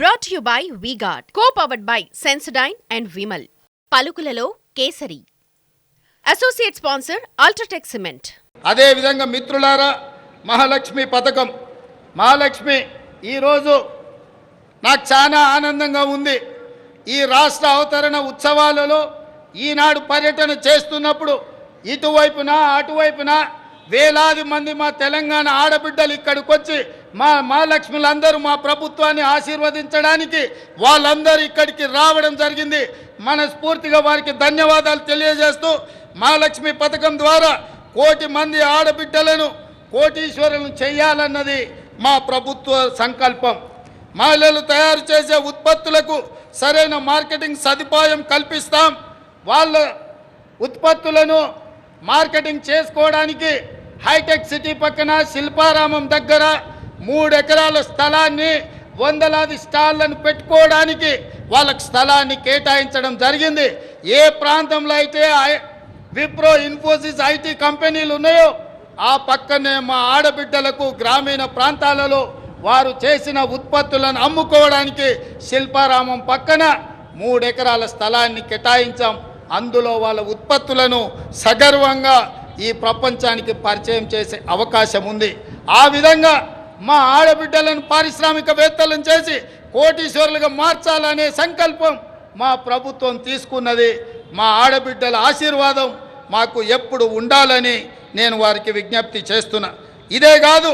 Brought you by V Guard co powered by Sensodyne and Vimal పలుకులలో కేసరి. Associate sponsor UltraTech cement అదేవిధంగా మిత్రులారా మహాలక్ష్మి పథకం. మహాలక్ష్మి ఈరోజు నాకు చాలా ఆనందంగా ఉంది. ఈ రాష్ట్ర అవతరణ ఉత్సవాలలో ఈనాడు పర్యటన చేస్తున్నప్పుడు ఇటువైపున అటువైపున వేలాది మంది మా తెలంగాణ ఆడబిడ్డలు ఇక్కడికి వచ్చి మా మహాలక్ష్ములందరూ మా ప్రభుత్వాన్ని ఆశీర్వదించడానికి వాళ్ళందరూ ఇక్కడికి రావడం జరిగింది. మనస్ఫూర్తిగా వారికి ధన్యవాదాలు తెలియజేస్తూ మహాలక్ష్మి పథకం ద్వారా కోటి మంది ఆడబిడ్డలను కోటీశ్వరులను చేయాలన్నది మా ప్రభుత్వ సంకల్పం. మహిళలు తయారు చేసే ఉత్పత్తులకు సరైన మార్కెటింగ్ సదుపాయం కల్పిస్తాం. వాళ్ళ ఉత్పత్తులను మార్కెటింగ్ చేసుకోవడానికి హైటెక్ సిటీ పక్కన శిల్పారామం దగ్గర మూడెకరాల స్థలాన్ని వందలాది స్టాళ్ళను పెట్టుకోవడానికి వాళ్ళకు స్థలాన్ని కేటాయించడం జరిగింది. ఏ ప్రాంతంలో అయితే విప్రో ఇన్ఫోసిస్ ఐటీ కంపెనీలు ఉన్నాయో ఆ పక్కనే మా ఆడబిడ్డలకు గ్రామీణ ప్రాంతాలలో వారు చేసిన ఉత్పత్తులను అమ్ముకోవడానికి శిల్పారామం పక్కన మూడు ఎకరాల స్థలాన్ని కేటాయించాం. అందులో వాళ్ళ ఉత్పత్తులను సగర్వంగా ఈ ప్రపంచానికి పరిచయం చేసే అవకాశం ఉంది. ఆ విధంగా మా ఆడబిడ్డలను పారిశ్రామికవేత్తలను చేసి కోటీశ్వరులుగా మార్చాలనే సంకల్పం మా ప్రభుత్వం తీసుకున్నది. మా ఆడబిడ్డల ఆశీర్వాదం మాకు ఎప్పుడు ఉండాలని నేను వారికి విజ్ఞప్తి చేస్తున్నా. ఇదే కాదు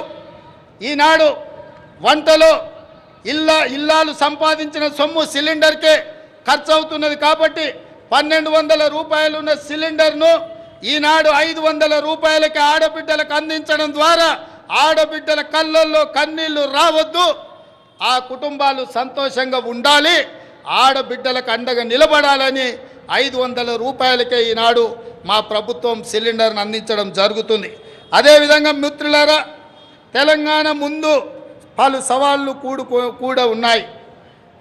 ఈనాడు వంటలో ఇల్లా ఇల్లాలు సంపాదించిన సొమ్ము సిలిండర్కే ఖర్చు అవుతున్నది కాబట్టి పన్నెండు వందల రూపాయలున్న సిలిండర్ను ఈనాడు ఐదు వందల రూపాయలకి ఆడబిడ్డలకు అందించడం ద్వారా ఆడబిడ్డల కళ్ళల్లో కన్నీళ్ళు రావద్దు. ఆ కుటుంబాలు సంతోషంగా ఉండాలి. ఆడబిడ్డలకు అండగా నిలబడాలని ఐదు వందల రూపాయలకే ఈనాడు మా ప్రభుత్వం సిలిండర్ను అందించడం జరుగుతుంది. అదేవిధంగా మిత్రులారా తెలంగాణ ముందు పలు సవాళ్ళు కూడుకో కూడా ఉన్నాయి.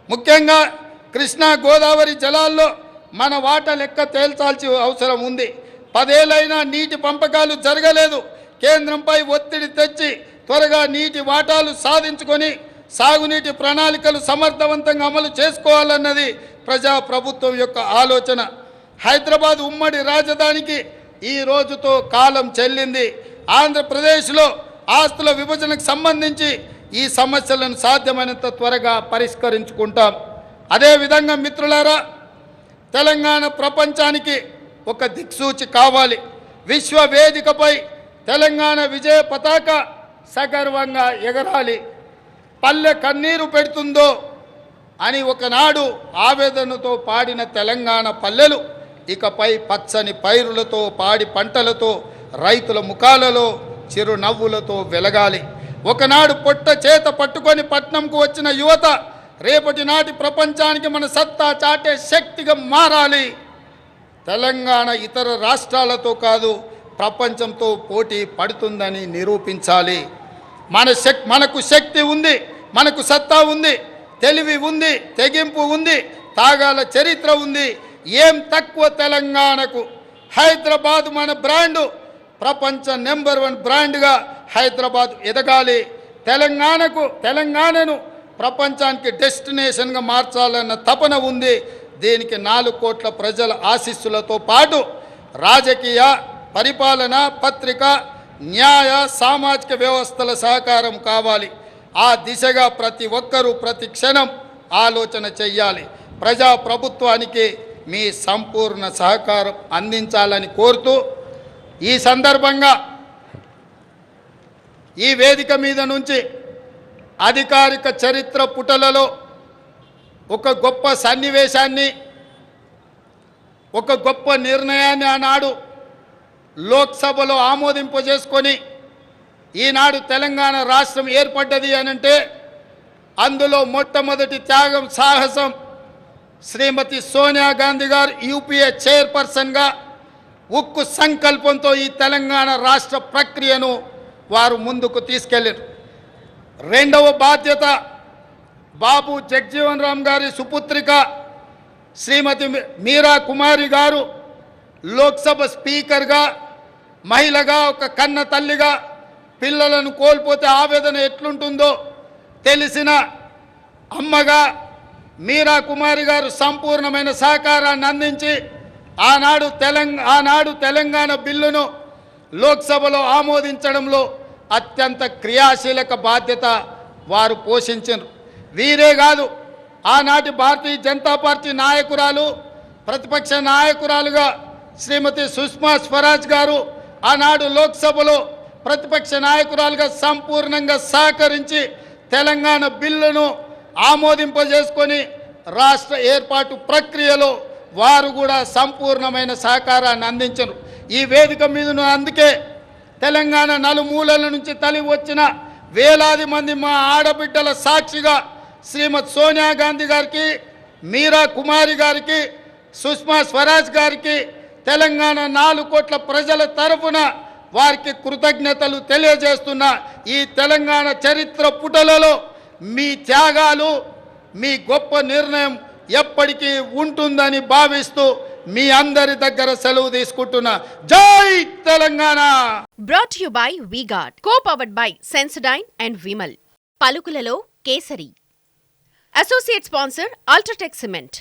ముఖ్యంగా కృష్ణా గోదావరి జలాల్లో మన వాట లెక్క తేల్చాల్సి అవసరం ఉంది. పదేళ్ళైనా నీటి పంపకాలు జరగలేదు. కేంద్రంపై ఒత్తిడి తెచ్చి త్వరగా నీటి వాటాలు సాధించుకొని సాగునీటి ప్రణాళికలు సమర్థవంతంగా అమలు చేసుకోవాలన్నది ప్రజా ప్రభుత్వం యొక్క ఆలోచన. హైదరాబాద్ ఉమ్మడి రాజధానికి ఈ రోజుతో కాలం చెల్లింది. ఆంధ్రప్రదేశ్లో ఆస్తుల విభజనకు సంబంధించి ఈ సమస్యలను సాధ్యమైనంత త్వరగా పరిష్కరించుకుంటాం. అదేవిధంగా మిత్రులారా తెలంగాణ ప్రపంచానికి ఒక దిక్సూచి కావాలి. విశ్వ వేదికపై తెలంగాణ విజయ పతాక సగర్వంగా ఎగరాలి. పల్లె కన్నీరు పెడుతుందో అని ఒకనాడు ఆవేదనతో పాడిన తెలంగాణ పల్లెలు ఇకపై పచ్చని పైరులతో పాడి పంటలతో రైతుల ముఖాలలో చిరునవ్వులతో వెలగాలి. ఒకనాడు పొట్ట చేత పట్టుకొని పట్నంకు వచ్చిన యువత రేపటి నాటి ప్రపంచానికి మన సత్తా చాటే శక్తిగా మారాలి. తెలంగాణ ఇతర రాష్ట్రాలతో కాదు ప్రపంచంతో పోటీ పడుతుందని నిరూపించాలి. మన శక్ మనకు శక్తి ఉంది మనకు సత్తా ఉంది తెలివి ఉంది తెగింపు ఉంది తాగాల చరిత్ర ఉంది. ఏం తక్కువ తెలంగాణకు? హైదరాబాద్ మన బ్రాండు. ప్రపంచ నెంబర్ వన్ బ్రాండ్గా హైదరాబాద్ ఎదగాలి. తెలంగాణకు తెలంగాణను ప్రపంచానికి డెస్టినేషన్గా మార్చాలన్న తపన ఉంది. దీనికి నాలుగు కోట్ల ప్రజల ఆశీస్సులతో పాటు రాజకీయ పరిపాలన పత్రిక న్యాయ సామాజిక వ్యవస్థల సహకారం కావాలి. ఆ దిశగా ప్రతి ఒక్కరూ ప్రతి క్షణం ఆలోచన చెయ్యాలి. ప్రజా ప్రభుత్వానికి మీ సంపూర్ణ సహకారం అందించాలని కోరుతూ ఈ సందర్భంగా ఈ వేదిక మీద నుంచి అధికారిక చరిత్ర పుటలలో ఒక గొప్ప సన్నివేశాన్ని ఒక గొప్ప నిర్ణయాన్ని ఆనాడు లోక్సభలో ఆమోదింపజేసుకొని ఈనాడు తెలంగాణ రాష్ట్రం ఏర్పడ్డది అనంటే అందులో మొట్టమొదటి త్యాగం సాహసం శ్రీమతి సోనియా గాంధీ గారు యూపీఏ చైర్పర్సన్గా ఉక్కు సంకల్పంతో ఈ తెలంగాణ రాష్ట్ర ప్రక్రియను వారు ముందుకు తీసుకెళ్ళారు. రెండవ బాధ్యత బాబు జగ్జీవన్ రామ్ గారి సుపుత్రిక శ్రీమతి మీరా కుమారి గారు లోక్సభ స్పీకర్గా మహిళగా ఒక కన్న తల్లిగా పిల్లలను కోల్పోతే ఆవేదన ఎట్లుంటుందో తెలిసిన అమ్మగా మీరా కుమారి గారు సంపూర్ణమైన సహకారాన్ని అందించి ఆనాడు తెలంగా ఆనాడు తెలంగాణ బిల్లును లోక్సభలో ఆమోదించడంలో అత్యంత క్రియాశీలక బాధ్యత వారు పోషించారు వీరే కాదు ఆనాటి భారతీయ జనతా పార్టీ నాయకురాలు ప్రతిపక్ష నాయకురాలుగా శ్రీమతి సుష్మా స్వరాజ్ గారు ఆనాడు లోక్సభలో ప్రతిపక్ష నాయకురాలుగా సంపూర్ణంగా సహకరించి తెలంగాణ బిల్లును ఆమోదింపజేసుకొని రాష్ట్ర ఏర్పాటు ప్రక్రియలో వారు కూడా సంపూర్ణమైన సహకారాన్ని అందించరు ఈ వేదిక మీదను అందుకే తెలంగాణ నలుమూలల నుంచి తలి వచ్చిన వేలాది మంది మా ఆడబిడ్డల సాక్షిగా శ్రీమతి సోనియా గాంధీ గారికి మీరా కుమారి గారికి సుష్మా స్వరాజ్ గారికి తెలంగాణ నాలుగు కోట్ల ప్రజల తరఫున వారికి కృతజ్ఞతలు తెలియజేస్తున్న ఈ తెలంగాణ చరిత్ర పుటలలో మీ త్యాగాలు మీ గొప్ప నిర్ణయం ఎప్పటికీ ఉంటుందని భావిస్తూ మీ అందరి దగ్గర సెలవు తీసుకుంటున్నా. జై Telangana! Brought you by V Guard co powered by Sensodyne and Vimal పలుకులలో kesari. Associate sponsor UltraTech cement